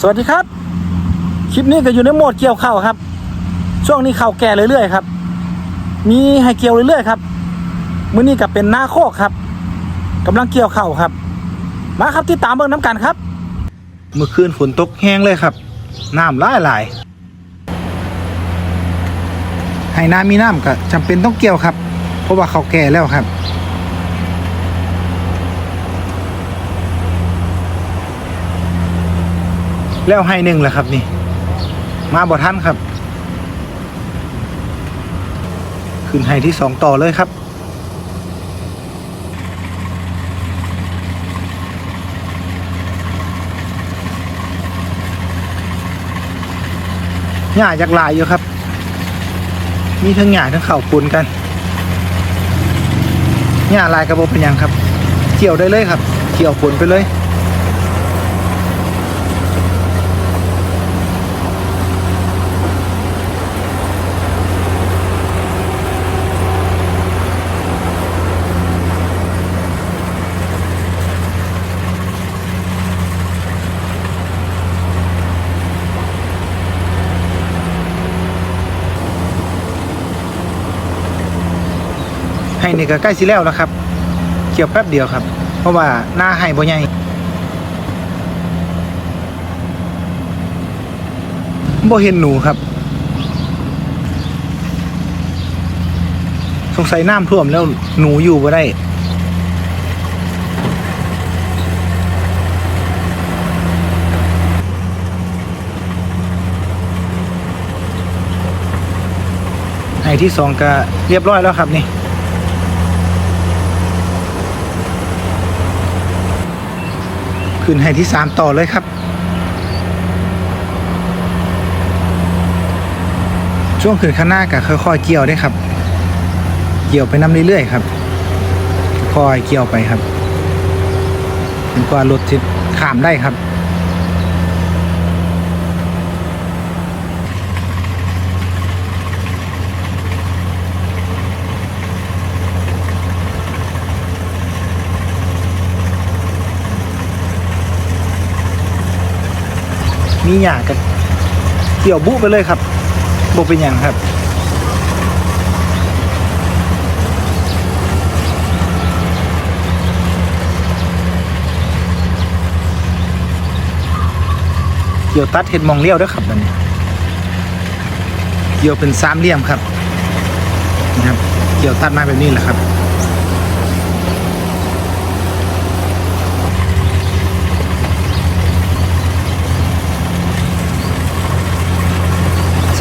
สวัสดีครับ คลิปนี้ก็อยู่ในโหมดเกี่ยวข้าวครับ ช่วงนี้ข้าวแก่เรื่อยๆครับ มีให้เกี่ยวเรื่อยๆครับมื้อนี้ก็เป็นหน้าโคกครับกำลังเกี่ยวข้าวครับ มาครับที่ตามเบิ่งน้ำกันครับ เมื่อคืนฝนตกแห้งเลยครับน้ำหลายหลายให้น้ำมีน้ำก็จำเป็นต้องเกี่ยวครับ เพราะว่าเขาวแก่แล้วครับ แล้วให้หนึ่งแหละครับนี่ มาบ่ทันครับ ขึ้นให้ที่สองต่อเลยครับหญ้าจากหลายอยู่ครับ มีทั้งหญ้าทั้งเข่าปุนกันหญ้าลายกระบอกเป็นยังครับ เกี่ยวได้เลยครับ เกี่ยวปุนไปเลย ให้นี่ก็ใกล้สิแล้วแล้วครับ เกี่ยวแป๊บเดียวครับ เพราะว่าหน้าให้บ่ใหญ่บ่เห็นหนูครับ สงสัยน้ำท่วมแล้วหนูอยู่บ่ได้ให้ที่สองก็เรียบร้อยแล้วครับนี่ ขึ้นให้ที่สามต่อเลยครับ ช่วงขึ้นข้างหน้าก็ค่อยๆเกี่ยวได้ครับ เกี่ยวไปน้ำเรื่อยๆครับ ค่อยเกี่ยวไปครับจนกว่ารถจะข้ามได้ครับ มีหยากับเกี่ยวบุไปเลยครับบุเป็นอย่างครับ เกี่ยวตัดเห็ดมองเลี้ยวด้วยครับมันเกี่ยวเป็นสามเหลี่ยมครับนะครับ เกี่ยวตัดมาแบบนี้แหละครับ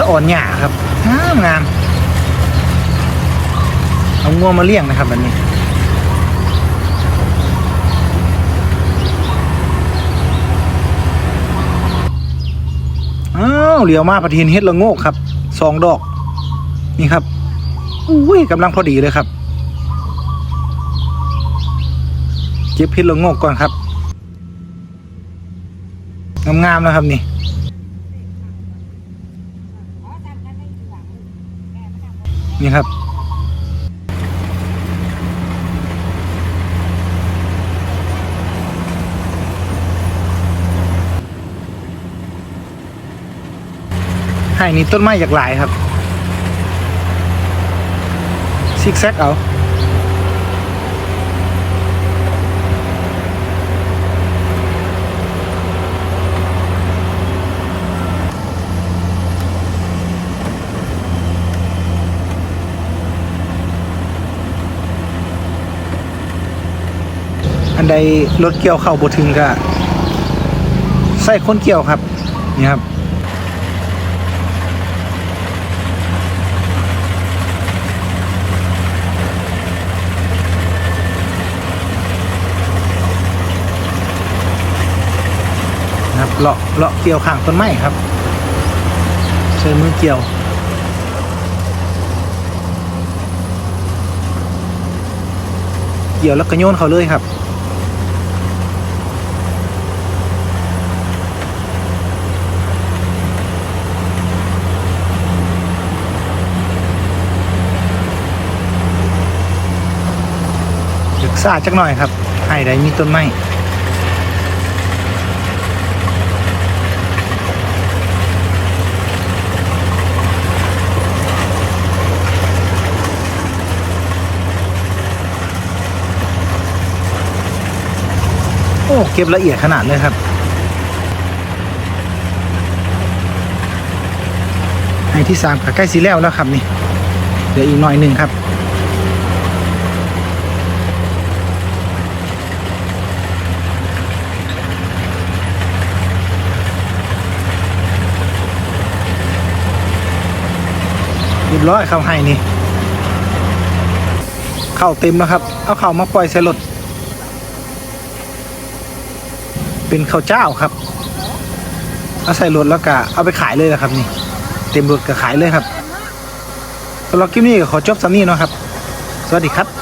อ่อนหยาครับงามงามเอางวงมาเลี้ยงนะครับแบบนี้อ้าวเหลียวมาปะทีนเฮ็ดละโงกครับสองดอก นี่ครับอุ้ยกำลังพอดีเลยครับเก็บเฮ็ดละโงกก่อนครับงามๆนะครับนี่ นี่ครับ ให้นี่ต้นไม้อยากหลายครับ ซิกแซกเอา ใดรถเกี่ยวเข้าบ่ถึงก็ใส่คนเกี่ยวครับ นี่ครับนะครับเลาะเลาะเกี่ยวข้างต้นไม้ครับใช้มือเกี่ยวเกี่ยวแล้วก็โยนเขาเลยครับะอาดจักหน่อยครับไอ้ใดมีต้นไม้โอ้เก็บละเอียดขนาดเลยครับ ไอ้ที่สามใกล้สีแล้วแล้วครับนี่ เดี๋ยวอีกหน่อยหนึ่งครับ เรียบร้อยเข้าให้นี่เข้าเต็มแล้วครับ เอาเข้ามาปล่อยใส่รถเป็นข้าวเจ้าครับ เอาใส่รถแล้วก็เอาไปขายเลยนะครับ นี่ เต็มรถก็ขายเลยครับสำหรับคลิปนี้ก็ขอจบสำนี้นะครับ สวัสดีครับ